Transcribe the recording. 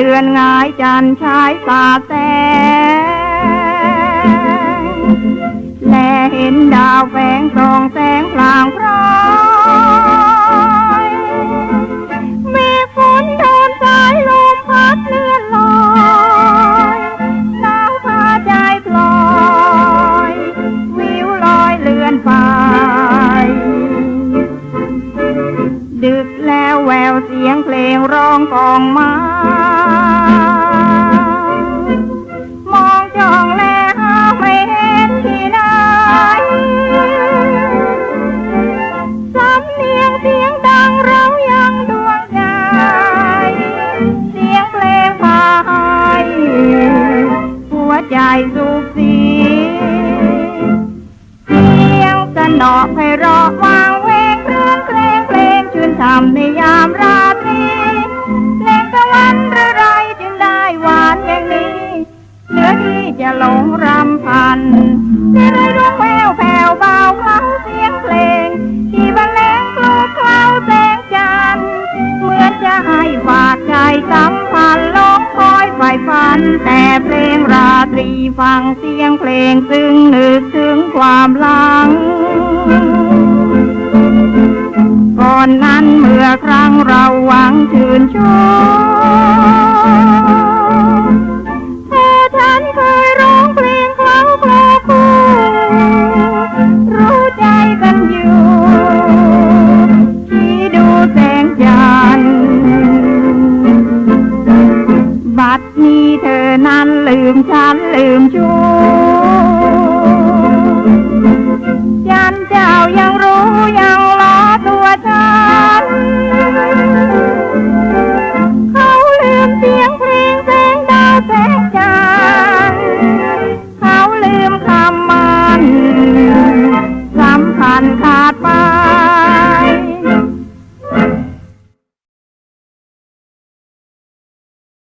จันทร์ฉายสาแสง แลเห็นดาวแฝงส่องแสงพลางพร้อยมีฝนโดนสายลมพัดเลื่อนลอยหนาวพาใจพลอยวิวลอยเลื่อนไป ดึกแล้วแววเสียงเพลงร้องกองมา ใจสุขสีเสียงสนอไพเราะวางเวงเคลื่องเพลงเพลงชื่นทำในยามราตรีเพลงตะวันระไรจึงได้หวานอย่างนี้เหลือที่จะหลงรำพัน ฝันแต่เพลงราตรีฟังเสียงเพลงซึ่งนึกถึงความหลัง ก่อนนั้นเมื่อครั้งเราหวังชื่นชม มีเธอนั้นลืมฉันลืมชูยันเจ้ายังรู้